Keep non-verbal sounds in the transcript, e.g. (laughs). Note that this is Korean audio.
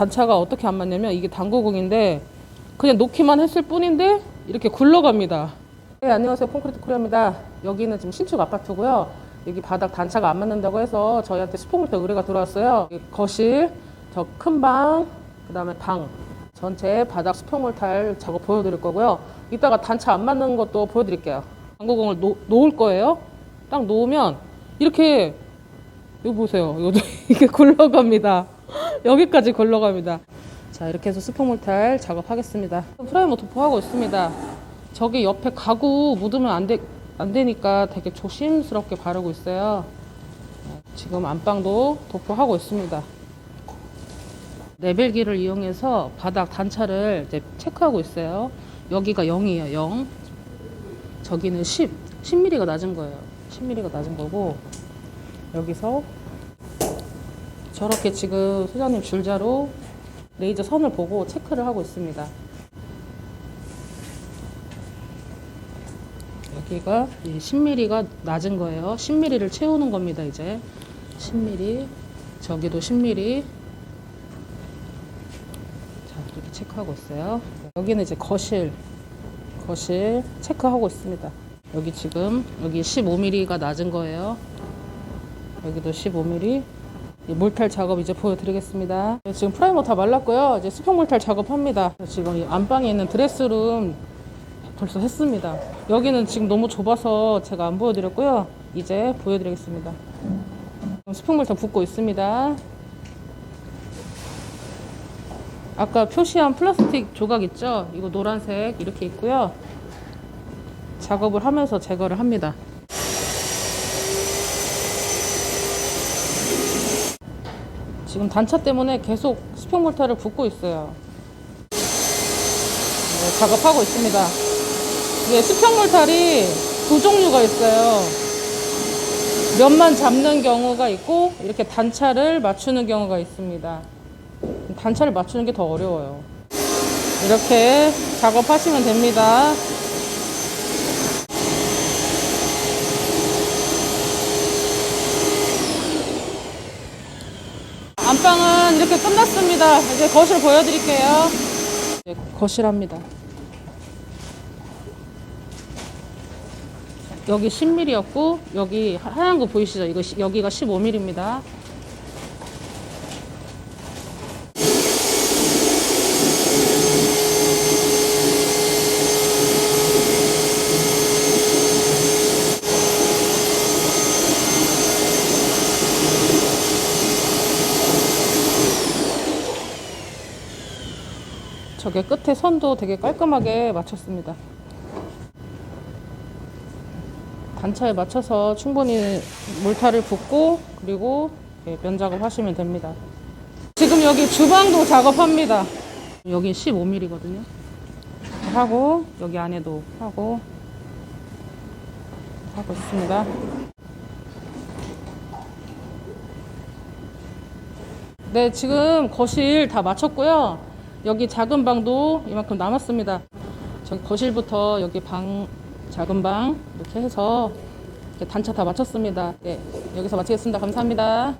단차가 어떻게 안 맞냐면 이게 당구공인데 그냥 놓기만 했을 뿐인데 이렇게 굴러갑니다. 네, 안녕하세요. 콘크리트 코리아입니다. 여기는 지금 신축 아파트고요. 여기 바닥 단차가 안 맞는다고 해서 저희한테 스포물터 의뢰가 들어왔어요. 여기 거실, 저 큰 방, 그 다음에 방 전체 바닥 수평물탈 작업 보여드릴 거고요. 이따가 단차 안 맞는 것도 보여드릴게요. 당구공을 놓, 놓을 거예요. 딱 놓으면 이렇게 이거 보세요. 이게 (laughs) 굴러갑니다. (gasps) 여기까지 굴러갑니다. 자 이렇게 해서 수평물탈 작업하겠습니다. 프라이머 도포하고 있습니다. 저기 옆에 가구 묻으면 안, 되, 안 되니까 되게 조심스럽게 바르고 있어요. 지금 안방도 도포하고 있습니다. 레벨기를 이용해서 바닥 단차를 이제 체크하고 있어요. 여기가 0이에요. 0. 저기는 10. 10mm가 낮은 거예요. 10mm가 낮은 거고 여기서 저렇게 지금 소장님 줄자로 레이저 선을 보고 체크를 하고 있습니다. 여기가 10mm가 낮은 거예요. 10mm를 채우는 겁니다, 이제. 10mm. 저기도 10mm. 자, 이렇게 체크하고 있어요. 여기는 이제 거실. 거실 체크하고 있습니다. 여기 지금 여기 15mm가 낮은 거예요. 여기도 15mm. 이 몰탈 작업 이제 보여드리겠습니다. 네, 지금 프라이머 다 말랐고요. 이제 수평 몰탈 작업합니다. 지금 이 안방에 있는 드레스룸 벌써 했습니다. 여기는 지금 너무 좁아서 제가 안 보여드렸고요. 이제 보여드리겠습니다. 수평 몰탈 붓고 있습니다. 아까 표시한 플라스틱 조각 있죠? 이거 노란색 이렇게 있고요. 작업을 하면서 제거를 합니다. 지금 단차 때문에 계속 수평 몰타를 붓고 있어요. 네, 작업하고 있습니다. 이게 수평 몰탈이 두 종류가 있어요. 면만 잡는 경우가 있고 이렇게 단차를 맞추는 경우가 있습니다. 단차를 맞추는 게 더 어려워요. 이렇게 작업하시면 됩니다. 안방은 이렇게 끝났습니다. 이제 거실 보여드릴게요. 이제 거실합니다. 여기 10mm였고 여기 하얀 거 보이시죠? 이거 시- 여기가 15mm입니다. 저게 끝에 선도 되게 깔끔하게 맞췄습니다. 단차에 맞춰서 충분히 몰타를 붓고 그리고 이렇게 면 작업 하시면 됩니다. 지금 여기 주방도 작업합니다. 여기 15mm거든요. 하고 여기 안에도 하고 하고 있습니다. 네, 지금 거실 다 마쳤고요. 여기 작은 방도 이만큼 남았습니다. 저기 거실부터 여기 방, 작은 방 이렇게 해서 단차 다 마쳤습니다. 네, 여기서 마치겠습니다. 감사합니다.